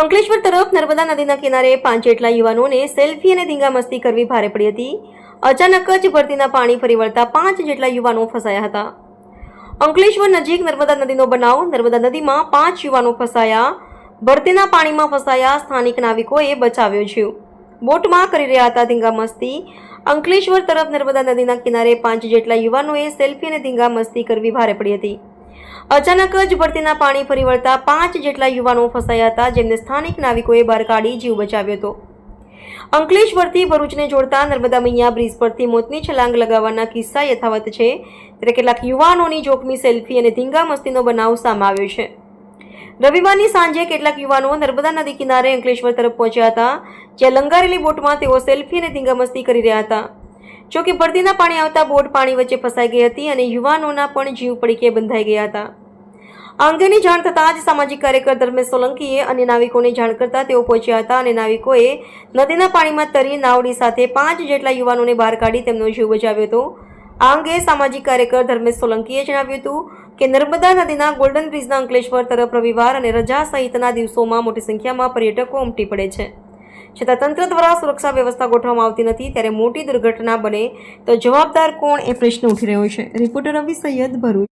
અંકલેશ્વર તરફ નર્મદા નદીના કિનારે પાંચ જેટલા યુવાનોને સેલ્ફી અને ધીંગામસ્તી કરવી ભારે પડી હતી. અચાનક જ ભરતીના પાણી ફરી વળતા પાંચ જેટલા યુવાનો ફસાયા હતા. અંકલેશ્વર નજીક નર્મદા નદીનો બનાવ, નર્મદા નદીમાં પાંચ યુવાનો ફસાયા. ભરતીના પાણીમાં ફસાયા સ્થાનિક નાવિકોએ બચાવ્યો જીવ. બોટમાં કરી રહ્યા હતા ધીંગામસ્તી. અંકલેશ્વર તરફ નર્મદા નદીના કિનારે પાંચ જેટલા યુવાનોએ સેલ્ફી અને ધીંગામસ્તી કરવી ભારે પડી હતી. અચાનક જ ભરતીના પાણી ફરી વળતા પાંચ જેટલા યુવાનો ફસાયા હતા, જેમને સ્થાનિક નાવિકોએ બહાર કાઢી જીવ બચાવ્યો હતો. અંકલેશ્વરથી ભરૂચને જોડતા નર્મદા મૈયા બ્રિજ પરથી મોતની છલાંગ લગાવવાના કિસ્સા યથાવત છે. ત્યારે કેટલાક યુવાનોની જોખમી સેલ્ફી અને ધીંગામસ્તીનો બનાવ સામે આવ્યો છે. રવિવારની સાંજે કેટલાક યુવાનો નર્મદા નદી કિનારે અંકલેશ્વર તરફ પહોંચ્યા હતા, જ્યાં લંગારેલી બોટમાં તેઓ સેલ્ફી અને ધીંગામસ્તી કરી રહ્યા હતા. જોકે ભરતીના પાણી આવતા બોટ પાણી વચ્ચે ફસાઈ ગઈ હતી અને યુવાનોના પણ જીવ પડીકે બંધાઈ ગયા હતા. અંગેની જાણ થતાં જ સામાજિક કાર્યકર ધર્મેશ સોલંકીએ અન્ય નાવિકોને જાણ કરતા તેઓ પહોંચ્યા હતા અને નાવિકોએ નદીના પાણીમાં તરી નાવડી સાથે પાંચ જેટલા યુવાનોને બહાર કાઢી તેમનો જીવ બચાવ્યો હતો. આ અંગે સામાજિક કાર્યકર ધર્મેશ સોલંકીએ જણાવ્યું હતું કે નર્મદા નદીના ગોલ્ડન બ્રિજના અંકલેશ્વર તરફ રવિવાર અને રજા સહિતના દિવસોમાં મોટી સંખ્યામાં પર્યટકો ઉમટી પડે છે. છતાં તંત્ર દ્વારા સુરક્ષા વ્યવસ્થા ગોઠવવામાં આવતી નથી, ત્યારે મોટી દુર્ઘટના બને તો જવાબદાર કોણ એ પ્રશ્ન ઉઠી રહ્યો છે. રિપોર્ટર રવિ સૈયદ ભરૂચ.